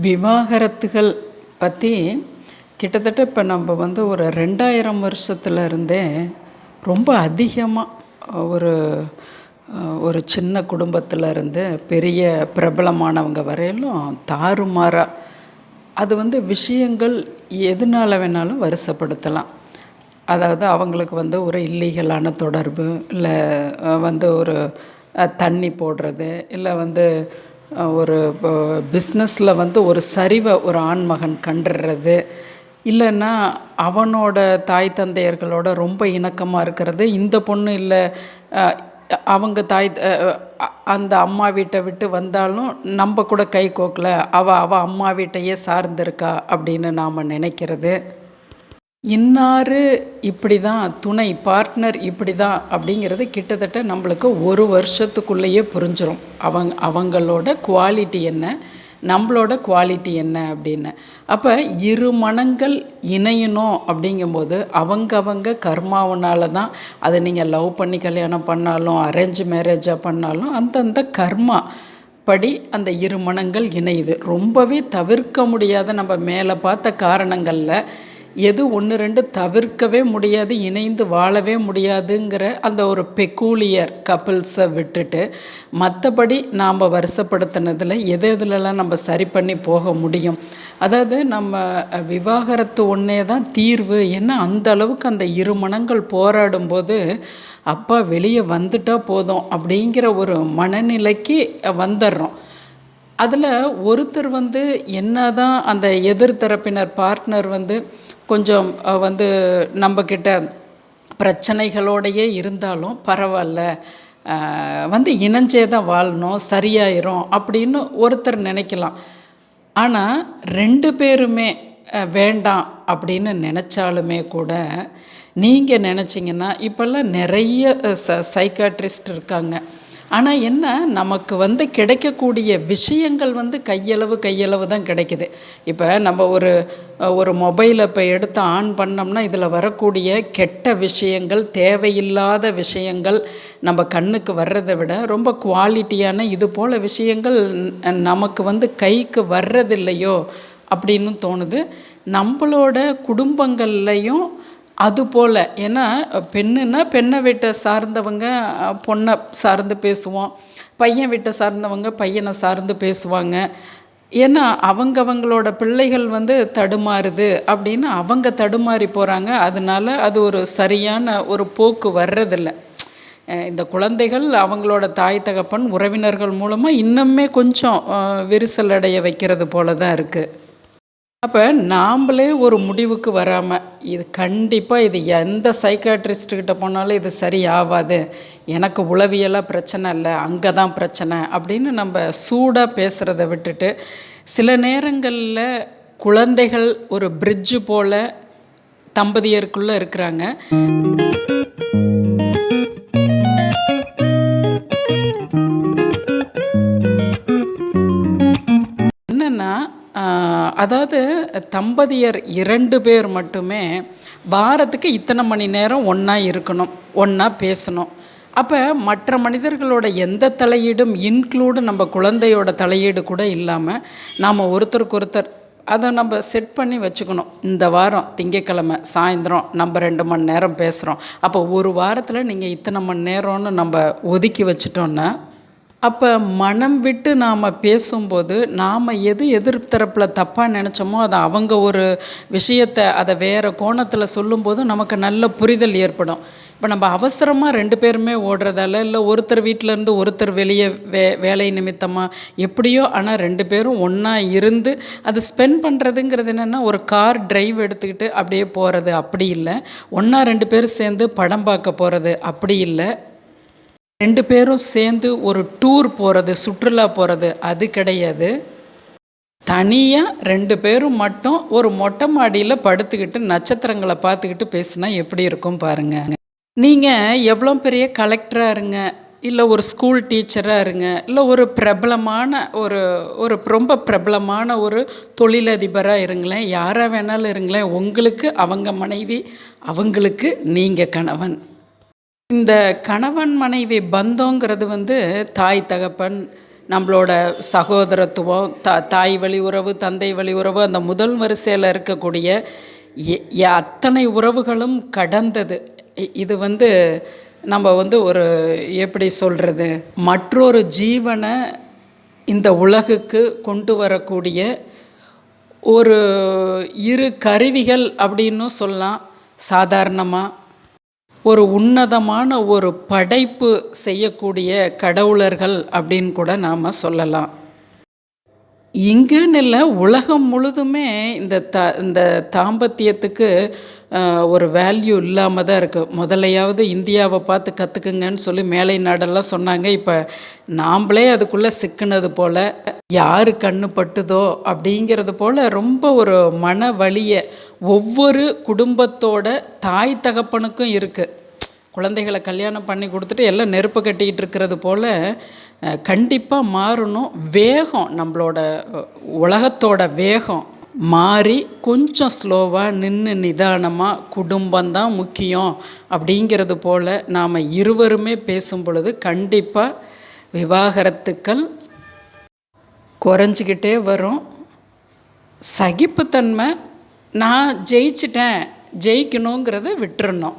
விவாகரத்துகள் பற்றி கிட்டத்தட்ட இப்போ நம்ம வந்து ஒரு ரெண்டாயிரம் வருஷத்துல இருந்தே ரொம்ப அதிகமாக ஒரு ஒரு சின்ன குடும்பத்தில் இருந்து பெரிய பிரபலமானவங்க வரையிலும் தாறுமாறாக அது வந்து விஷயங்கள் எதனால வேணாலும் வருசப்படுத்தலாம். அதாவது அவங்களுக்கு வந்து ஒரு இல்லீகலான தொடர்பு இல்லை வந்து ஒரு தண்ணி போடுறது இல்லை வந்து ஒரு பிஸ்னஸில் வந்து ஒரு சரிவை ஒரு ஆண்மகன் கண்டுறது. இல்லைன்னா அவனோட தாய் தந்தையர்களோட ரொம்ப இணக்கமாக இருக்கிறது. இந்த பொண்ணு இல்லை அவங்க தாய் அந்த அம்மா வீட்டை விட்டு வந்தாலும் நம்ம கூட கை கோக்கலை. அவள் அவள் அம்மா வீட்டையே சார்ந்திருக்கா அப்படின்னு நாம் நினைக்கிறது. இன்னார் இப்படி தான் துணை பார்ட்னர் இப்படி தான் அப்படிங்கிறது கிட்டத்தட்ட நம்மளுக்கு ஒரு வருஷத்துக்குள்ளேயே புரிஞ்சிடும் அவங்க அவங்களோட குவாலிட்டி என்ன நம்மளோட குவாலிட்டி என்ன அப்படின்னு. அப்போ இரு மனங்கள் இணையணும் அப்படிங்கும்போது அவங்கவங்க கர்மாவனால தான் அதை நீங்கள் லவ் பண்ணி கல்யாணம் பண்ணாலும் அரேஞ்ச் மேரேஜாக பண்ணாலும் அந்தந்த கர்மா படி அந்த இரு மனங்கள் இணையுது. ரொம்பவே தவிர்க்க முடியாத நம்ம மேலே பார்த்த காரணங்களில் எது ஒன்று ரெண்டு தவிர்க்கவே முடியாது இணைந்து வாழவே முடியாதுங்கிற அந்த ஒரு பெக்கூலியர் கப்பிள்ஸை விட்டுட்டு மற்றபடி நாம் வருஷப்படுத்தினதில் எது எதுலலாம் நம்ம சரி பண்ணி போக முடியும்? அதாவது நம்ம விவாகரத்து ஒன்றே தான் தீர்வு. ஏன்னா அந்த அளவுக்கு அந்த இரு மனங்கள் போராடும்போது அப்பா வெளியே வந்துட்டா போதும் அப்படிங்கிற ஒரு மனநிலைக்கு வந்துடுறோம் அதில் ஒருத்தர் வந்து என்ன தான் அந்த எதிர்த்தரப்பினர் பார்ட்னர் வந்து கொஞ்சம் வந்து நம்மக்கிட்ட பிரச்சனைகளோடையே இருந்தாலும் பரவாயில்ல வந்து இணைஞ்சே தான் வாழணும் சரியாயிரும் அப்படின்னு ஒருத்தர் நினைக்கலாம். ஆனால் ரெண்டு பேருமே வேண்டாம் அப்படின்னு நினச்சாலுமே கூட நீங்கள் நினச்சிங்கன்னா இப்போல்லாம் நிறைய ச சைக்காட்ரிஸ்ட் இருக்காங்க. ஆனால் என்ன நமக்கு வந்து கிடைக்கக்கூடிய விஷயங்கள் வந்து கையளவு கையளவு தான் கிடைக்குது. இப்போ நம்ம ஒரு ஒரு மொபைலை இப்போ எடுத்து ஆன் பண்ணோம்னா இதில் வரக்கூடிய கெட்ட விஷயங்கள் தேவையில்லாத விஷயங்கள் நம்ம கண்ணுக்கு வர்றதை விட ரொம்ப குவாலிட்டியான இது போல் விஷயங்கள் நமக்கு வந்து கைக்கு வர்றதில்லையோ அப்படின்னு தோணுது. நம்மளோட குடும்பங்கள்லையும் அதுபோல் ஏன்னா பெண்ணுன்னா பெண்ணை வீட்டை சார்ந்தவங்க பொண்ணை சார்ந்து பேசுவோம் பையன் வீட்டை சார்ந்தவங்க பையனை சார்ந்து பேசுவாங்க. ஏன்னா அவங்கவங்களோட பிள்ளைகள் வந்து தடுமாறுது அப்படின்னு அவங்க தடுமாறி போகிறாங்க அதனால அது ஒரு சரியான ஒரு போக்கு வர்றதில்ல. இந்த குழந்தைகள் அவங்களோட தாய் தகப்பன் உறவினர்கள் மூலமாக இன்னுமே கொஞ்சம் விரிசல் அடைய வைக்கிறது போல தான் இருக்குது அப்போ நாம்ளே ஒரு முடிவுக்கு வராமல் இது கண்டிப்பாக இது எந்த சைக்காட்ரிஸ்ட்டுக்கிட்ட போனாலும் இது சரி ஆகாது எனக்கு உளவியலாக பிரச்சனை இல்லை அங்கே தான் பிரச்சனை அப்படின்னு நம்ம சூடாக பேசுகிறத விட்டுட்டு சில நேரங்களில் குழந்தைகள் ஒரு பிரிட்ஜு போல் தம்பதியருக்குள்ளே இருக்கிறாங்க. அதாவது தம்பதியர் இரண்டு பேர் மட்டுமே வாரத்துக்கு இத்தனை மணி நேரம் ஒன்றா இருக்கணும் ஒன்றா பேசணும். அப்போ மற்ற மனிதர்களோட எந்த தலையீடும் இன்க்ளூடு நம்ம குழந்தையோட தலையீடு கூட இல்லாமல் நாம் ஒருத்தருக்கு ஒருத்தர் அதை நம்ம செட் பண்ணி வச்சுக்கணும். இந்த வாரம் திங்கக்கிழமை சாயந்தரம் நம்ம ரெண்டு மணி நேரம் பேசுகிறோம் அப்போ ஒரு வாரத்தில் நீங்கள் இத்தனை மணி நேரம்னு நம்ம ஒதுக்கி வச்சிட்டோன்னா அப்போ மனம் விட்டு நாம் பேசும்போது நாம் எது எதிர்த்தரப்பில் தப்பாக நினச்சோமோ அதை அவங்க ஒரு விஷயத்தை அதை வேறு கோணத்தில் சொல்லும்போது நமக்கு நல்ல புரிதல் ஏற்படும். இப்போ நம்ம அவசரமாக ரெண்டு பேருமே ஓடுறதால இல்லை ஒருத்தர் வீட்டில் இருந்து ஒருத்தர் வெளியே வே வேலை நிமித்தமாக எப்படியோ ஆனால் ரெண்டு பேரும் ஒன்றா இருந்து அதை ஸ்பெண்ட் பண்ணுறதுங்கிறது என்னென்னா ஒரு கார் டிரைவ் எடுத்துக்கிட்டு அப்படியே போகிறது அப்படி இல்லை. ஒன்றா ரெண்டு பேரும் சேர்ந்து படம் பார்க்க போகிறது அப்படி இல்லை. ரெண்டு பேரும் சேர்ந்து ஒரு டூர் போகிறது சுற்றுலா போகிறது அது கிடையாது. தனியாக ரெண்டு பேரும் மட்டும் ஒரு மொட்டை மாடியில் படுத்துக்கிட்டு நட்சத்திரங்களை பார்த்துக்கிட்டு பேசினா எப்படி இருக்கும் பாருங்க. நீங்கள் எவ்வளோ பெரிய கலெக்டராக இருங்க இல்லை ஒரு ஸ்கூல் டீச்சராக இருங்க இல்லை ஒரு பிரபலமான ஒரு ஒரு ரொம்ப பிரபலமான ஒரு தொழிலதிபராக இருங்களேன் யாராக வேணாலும் இருங்களேன் உங்களுக்கு அவங்க மனைவி அவங்களுக்கு நீங்கள் கணவன். இந்த கணவன் மனைவி பந்தங்கிறது வந்து தாய் தகப்பன் நம்மளோட சகோதரத்துவம் த தாய் வழி உறவு தந்தை வழி உறவு அந்த முதல் வரிசையில் இருக்கக்கூடிய எ- எ- அத்தனை உறவுகளும் கடந்தது. இது வந்து நம்ம வந்து ஒரு எப்படி சொல்கிறது மற்றொரு ஜீவனை இந்த உலகுக்கு கொண்டு வரக்கூடிய ஒரு இரு கருவிகள் அப்படின்னும் சொல்லலாம். சாதாரணமாக ஒரு உன்னதமான ஒரு படைப்பு செய்யக்கூடிய கடவுளர்கள் அப்படின்னு கூட நாம் சொல்லலாம். இங்கேன்னு இல்லை உலகம் முழுதுமே இந்த த இந்த தாம்பத்தியத்துக்கு ஒரு வேல்யூ இல்லாமல் தான் இருக்குது முதலையாவது இந்தியாவை பார்த்து கற்றுக்குங்கன்னு சொல்லி மேலை நாடெல்லாம் சொன்னாங்க. இப்போ நாம்ளே அதுக்குள்ளே சிக்கினது போல் யார் கண்ணு பட்டுதோ அப்படிங்கிறது போல் ரொம்ப ஒரு மன வழியை ஒவ்வொரு குடும்பத்தோட தாய் தகப்பனுக்கும் இருக்குது குழந்தைகளை கல்யாணம் பண்ணி கொடுத்துட்டு எல்லாம் நெருப்பு கட்டிக்கிட்டு இருக்கிறது போல் கண்டிப்பாக மாறணும். வேகம் நம்மளோட உலகத்தோட வேகம் மாறி கொஞ்சம் ஸ்லோவாக நின்று நிதானமாக குடும்பம்தான் முக்கியம் அப்படிங்கிறது போல் நாம் இருவருமே பேசும் பொழுது கண்டிப்பாக விவாகரத்துக்கள் குறைஞ்சிக்கிட்டே வரும். சகிப்புத்தன்மை நான் ஜெயிச்சிட்டேன் ஜெயிக்கணுங்கிறத விட்டுறணும்.